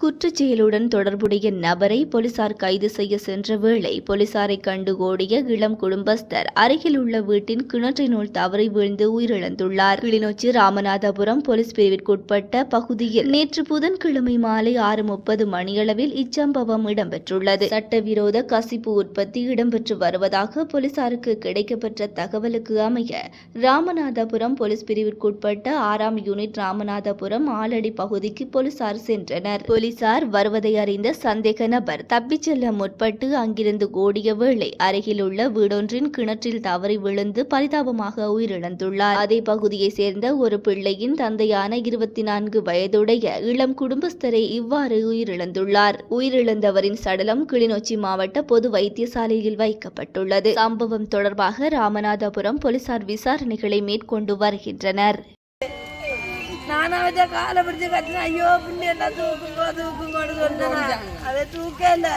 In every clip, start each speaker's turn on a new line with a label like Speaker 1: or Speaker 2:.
Speaker 1: குற்றச் செயலுடன் தொடர்புடைய நபரை போலீசார் கைது செய்ய சென்ற வேளை போலீசாரை கண்டு ஓடிய இளம் குடும்பஸ்தர் அருகில் உள்ள வீட்டின் கிணற்றினுள் தவறி வீழ்ந்து உயிரிழந்துள்ளார். கிளிநொச்சி ராமநாதபுரம் போலீஸ் பிரிவிற்குட்பட்ட பகுதியில் நேற்று புதன்கிழமை மாலை ஆறு முப்பது மணியளவில் இச்சம்பவம் இடம்பெற்றுள்ளது. சட்டவிரோத கசிப்பு உற்பத்தி இடம்பெற்று வருவதாக போலீசாருக்கு கிடைக்கப்பெற்ற தகவலுக்கு அமைய ராமநாதபுரம் போலீஸ் பிரிவிற்குட்பட்ட ஆறாம் யூனிட் ராமநாதபுரம் ஆலடி பகுதிக்கு போலீசார் சென்றனர். போலீசார் வருவதை அறிந்த சந்தேக நபர் தப்பிச் செல்ல முற்பட்டு அங்கிருந்து ஓடிய வேளை அருகிலுள்ள வீடொன்றின் கிணற்றில் தவறி விழுந்து பரிதாபமாக உயிரிழந்துள்ளார். அதே பகுதியைச் சேர்ந்த ஒரு பிள்ளையின் தந்தையான இருபத்தி நான்கு வயதுடைய இளம் குடும்பஸ்தரை இவ்வாறு உயிரிழந்துள்ளார். உயிரிழந்தவரின் சடலம் கிளிநொச்சி மாவட்ட பொது வைத்தியசாலையில் வைக்கப்பட்டுள்ளது. சம்பவம் தொடர்பாக ராமநாதபுரம் போலீசார் விசாரணைகளை மேற்கொண்டு வருகின்றனர்.
Speaker 2: நானும் அவத்த காலை பிடிச்சு கட்டினா ஐயோ பிள்ளை எல்லாம் தூக்குங்கோ தூக்குங்கோன்னு சொன்னேன் அதை தூக்க இல்ல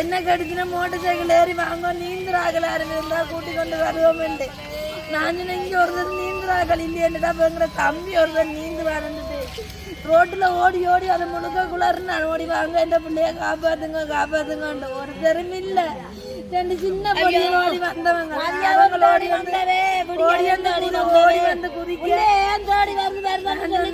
Speaker 2: என்ன கடிச்சுனா மோட்டர் சைக்கிள் ஏறி வாங்க நீந்துறாகல இருந்தா கூட்டி கொண்டு வருவோம்ண்டு நான் இங்க ஒருத்தர் நீந்துறாக்கள் இல்லையேன்னுடா அப்ப எங்கட தம்பி ஒருத்தர் நீந்து வரண்டுட்டு ரோட்டுல ஓடி ஓடி அதை முழுக்க குளறு நான் ஓடி வாங்க இந்த பிள்ளைய காப்பாத்துங்க காப்பாத்துங்க ஒருத்தரும் இல்ல ரெண்டு சின்ன பொடி ஓடி வந்தவங்க ஓடி வந்து ஓடி வந்து குதிக்க i'm Ben bana böyle